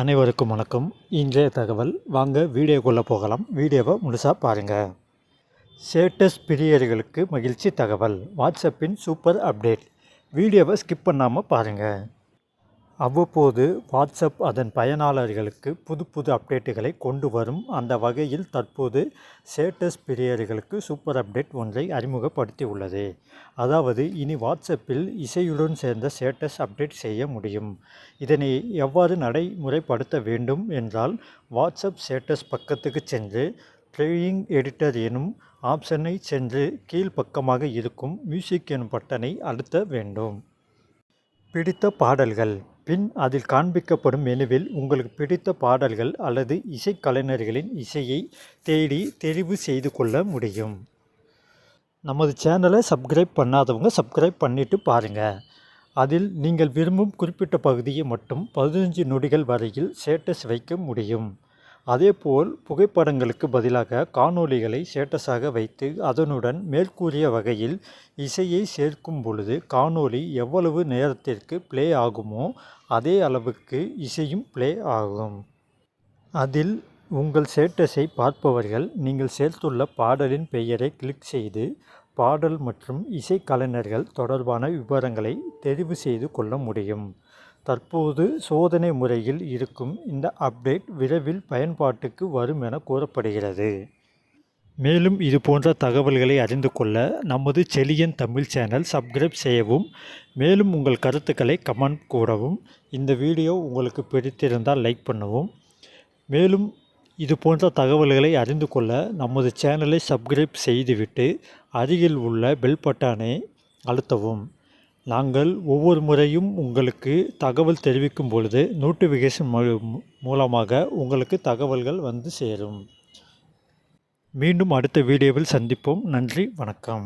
அனைவருக்கும் வணக்கம். இன்றைய தகவல் வாங்க வீடியோக்குள்ளே போகலாம். வீடியோவை முழுசாக பாருங்கள் ஸ்டேட்டஸ் பிரியர்களுக்கு மகிழ்ச்சி தகவல். வாட்ஸ்அப்பின் சூப்பர் அப்டேட். வீடியோவை ஸ்கிப் பண்ணாமல் பாருங்கள் அவ்வப்போது வாட்ஸ்அப் அதன் பயனாளர்களுக்கு புது புது அப்டேட்டுகளை கொண்டு வரும் அந்த வகையில் தற்போது ஸ்டேட்டஸ் பிரியர்களுக்கு சூப்பர் அப்டேட் ஒன்றை அறிமுகப்படுத்தி உள்ளது அதாவது இனி வாட்ஸ்அப்பில் இசையுடன் சேர்ந்த ஸ்டேட்டஸ் அப்டேட் செய்ய முடியும். இதனை எவ்வாறு நடைமுறைப்படுத்த வேண்டும் என்றால் வாட்ஸ்அப் ஸ்டேட்டஸ் பக்கத்துக்கு சென்று ட்ரேயிங் எடிட்டர் எனும் ஆப்ஷனை சென்று கீழ்ப்பக்கமாக இருக்கும் மியூசிக் எனும் பட்டனை அழுத்த வேண்டும். பிடித்த பாடல்கள். பின் அதில் காண்பிக்கப்படும் மெனுவில் உங்களுக்கு பிடித்த பாடல்கள் அல்லது இசைக்கலைஞர்களின் இசையை தேடி தெரிவு செய்து கொள்ள முடியும். நமது சேனலை சப்ஸ்கிரைப் பண்ணாதவங்க சப்ஸ்கிரைப் பண்ணிவிட்டு பாருங்கள் அதில் நீங்கள் விரும்பும் குறிப்பிட்ட பகுதியை மட்டும் பதினஞ்சு நொடிகள் வரையில் ஸ்டேட்டஸ் வைக்க முடியும். அதேபோல் புகைப்படங்களுக்கு பதிலாக காணொளிகளை ஸ்டேட்டஸாக வைத்து அதனுடன் மேற்கூறிய வகையில் இசையை சேர்க்கும் பொழுது காணொளி எவ்வளவு நேரத்திற்கு ப்ளே ஆகுமோ அதே அளவுக்கு இசையும் ப்ளே ஆகும். அதில் உங்கள் ஸ்டேட்டஸை பார்ப்பவர்கள் நீங்கள் சேர்த்துள்ள பாடலின் பெயரை கிளிக் செய்து பாடல் மற்றும் இசைக்கலைஞர்கள் தொடர்பான விவரங்களை தெரிவு செய்து கொள்ள முடியும். தற்போது சோதனை முறையில் இருக்கும் இந்த அப்டேட் விரைவில் பயன்பாட்டுக்கு வரும் என கூறப்படுகிறது. மேலும் இது போன்ற தகவல்களை அறிந்து கொள்ள நமது செலியன் தமிழ் சேனல் சப்ஸ்கிரைப் செய்யவும் மேலும் உங்கள் கருத்துக்களை கமெண்ட் கூறவும். இந்த வீடியோ உங்களுக்கு பிடித்திருந்தால் லைக் பண்ணவும். மேலும் இது போன்ற தகவல்களை அறிந்து கொள்ள நமது சேனலை சப்ஸ்கிரைப் செய்துவிட்டு அருகில் உள்ள பெல் பட்டானை அழுத்தவும். நாங்கள் ஒவ்வொரு முறையும் உங்களுக்கு தகவல் தெரிவிக்கும் பொழுது நோட்டிஃபிகேஷன் மூலமாக உங்களுக்கு தகவல்கள் வந்து சேரும். மீண்டும் அடுத்த வீடியோவில் சந்திப்போம். நன்றி வணக்கம்.